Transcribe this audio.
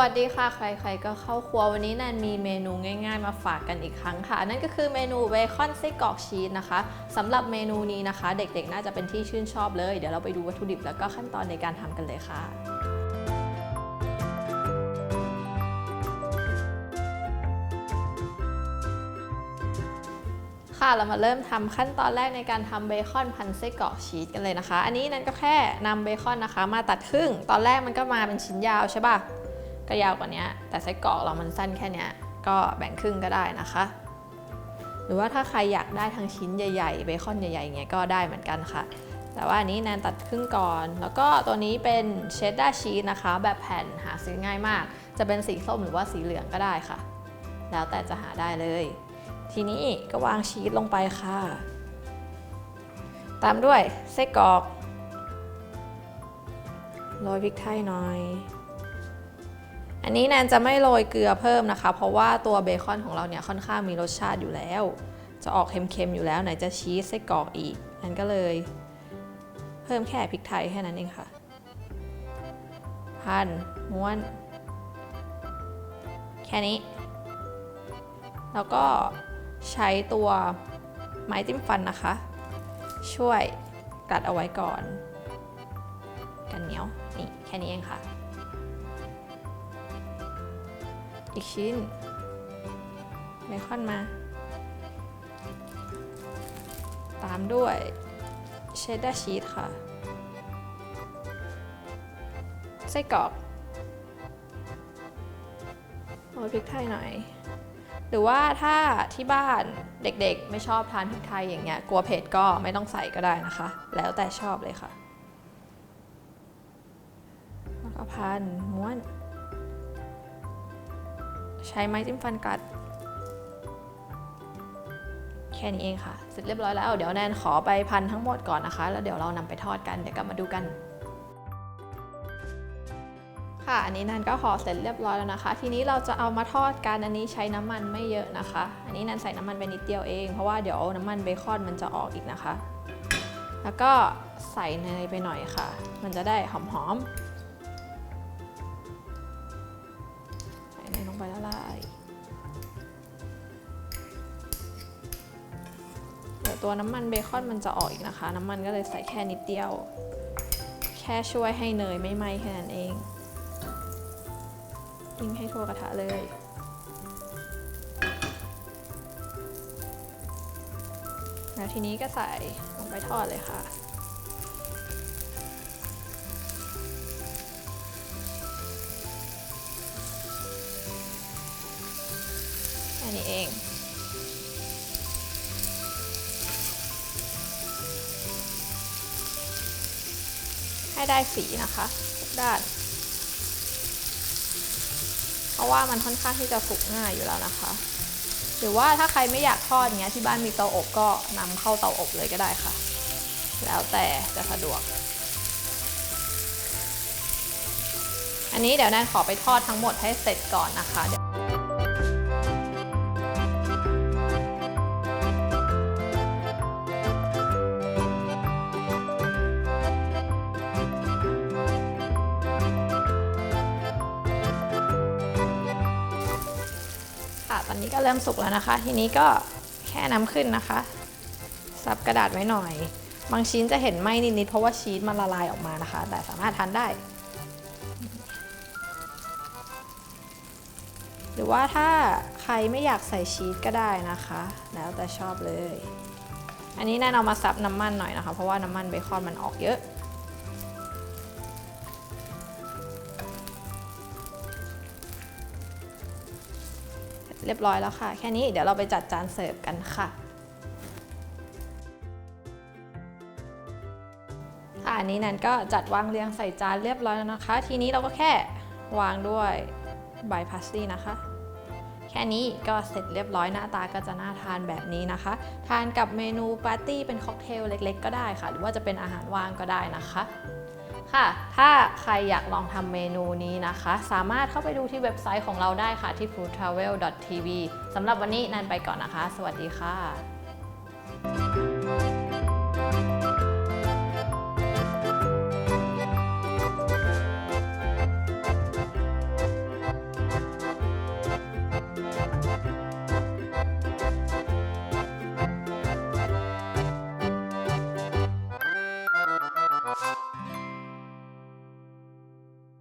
วัสดีค่ะ ใครๆก็เข้าครัววันนี้แนนมีเมนูง่าย ๆ มาฝากกันอีกครั้งค่ะ นั่นก็คือเมนูเบคอนไส้กรอกชีสนะคะสำหรับเมนูนี้นะคะ เด็กๆ น่าจะเป็นที่ชื่นชอบเลย เดี๋ยวเราไปดูวัตถุดิบแล้วก็ขั้นตอนในการทำกันเลยค่ะค่ะเรามาเริ่มทำขั้นตอนแรกในการทำเบคอนพันไส้กรอกชีสกันเลยนะคะ อันนี้นั่นก็แค่นำเบคอนนะคะ มาตัดครึ่ง ตอนแรกมันก็มาเป็นชิ้นยาวใช่ป่ะ ก็ยาวกว่านี้แต่ไส้กรอกเรามันสั้นแค่เนี้ยก็แบ่งครึ่งก็ได้นะคะ หรือว่าถ้าใครอยากได้ทั้งชิ้นใหญ่ๆเบคอนใหญ่ๆอย่างเงี้ยก็ได้เหมือนกันค่ะ แต่ว่าอันนี้แนนตัดครึ่งก่อน แล้วก็ตัวนี้เป็นเชดดาร์ชีสนะคะ แบบแผ่นหาซื้อง่ายมาก จะเป็นสีส้มหรือว่าสีเหลืองก็ได้ค่ะ แล้วแต่จะหาได้เลย ทีนี้ก็วางชีสลงไปค่ะ ตามด้วยไส้กรอกโรยพริกไทยหน่อย อันนี้แนนจะไม่โรยเกลือเพิ่มนะคะ เพราะว่าตัวเบคอนของเราเนี่ยค่อนข้างมีรสชาติอยู่แล้ว จะออกเค็มๆอยู่แล้วไหนจะชีสไส้กรอกอีกนันก็เลย เพิ่มแค่พริกไทยแค่นั้นเองค่ะพันม้วน แค่นี้ แล้วก็ใช้ตัวไม้จิ้มฟันนะคะ ช่วยกัดเอาไว้ก่อน กันเหนียวนี่แค่นี้เองค่ะ อีกชิ้นเบคอนมา ตามด้วยเชดดาร์ชีสค่ะ ไส้กรอกโรยพริกไทยหน่อย หรือว่าถ้าที่บ้านเด็กๆ ไม่ชอบทานพริกไทยอย่างเงี้ย กลัวเผ็ดก็ไม่ต้องใส่ก็ได้นะคะ แล้วแต่ชอบเลยค่ะ แล้วก็พันม้วน ใช้ไม้จิ้มฟันกัด แค่นี้เองค่ะ เสร็จเรียบร้อยแล้ว เดี๋ยวแนนขอไปพันทั้งหมดก่อนนะคะ แล้วเดี๋ยวเรานำไปทอดกัน เดี๋ยวกลับมาดูกัน ค่ะ อันนี้แนนก็ห่อเสร็จเรียบร้อยแล้วนะคะ ทีนี้เราจะเอามาทอดกัน อันนี้ใช้น้ำมันไม่เยอะนะคะ อันนี้แนนใส่น้ำมันไปนิดเดียวเอง เพราะว่าเดี๋ยวน้ำมันเบคอนมันจะออกอีกนะคะ แล้วก็ใส่เนยไปหน่อยค่ะ มันจะได้หอมๆ ตัวน้ำมันเบคอนมันจะออกอีกนะคะ น้ำมันก็เลยใส่แค่นิดเดียว แค่ช่วยให้เนยไม่ไหม้แค่นั้นเองยิงให้ทั่วกระทะเลยแล้วทีนี้ก็ใส่ลงไปทอดเลยค่ะ แค่นี้เอง ให้ได้สีนะคะทุกด้าน เพราะว่ามันค่อนข้างที่จะสุกง่ายอยู่แล้วนะคะ หรือว่าถ้าใครไม่อยากทอดเงี้ยที่บ้านมีเตาอบก็นำเข้าเตาอบเลยก็ได้ค่ะ แล้วแต่จะสะดวก อันนี้เดี๋ยวแนนขอไปทอดทั้งหมดให้เสร็จก่อนนะคะ ก็เริ่มสุกแล้วนะคะ ทีนี้ก็แค่น้ำขึ้นนะคะ ซับกระดาษไว้หน่อย บางชิ้นจะเห็นไหมนิดๆเพราะว่าชีสมันละลายออกมานะคะ แต่สามารถทานได้ หรือว่าถ้าใครไม่อยากใส่ชีสก็ได้นะคะ แล้วแต่ชอบเลย อันนี้แน่นเอามาซับน้ำมันหน่อยนะคะ เพราะว่าน้ำมันเบคอนมันออกเยอะ เรียบร้อยแล้วค่ะ แค่นี้เดี๋ยวเราไปจัดจานเสิร์ฟกันค่ะค่ะอันนี้นันก็จัดวางเรียงใส่จานเรียบร้อยแล้วนะคะ ทีนี้เราก็แค่วางด้วยใบพาสลีย์นะคะ แค่นี้ก็เสร็จเรียบร้อยหน้าตาก็จะน่าทานแบบนี้นะคะ ทานกับเมนูปาร์ตี้เป็นค็อกเทลเล็กๆ ก็ได้ค่ะ หรือว่าจะเป็นอาหารว่างก็ได้นะคะ ค่ะ ถ้าใครอยากลองทำเมนูนี้นะคะ สามารถเข้าไปดูที่เว็บไซต์ของเราได้ค่ะที่ foodtravel.tv สำหรับวันนี้นันไปก่อนนะคะ สวัสดีค่ะ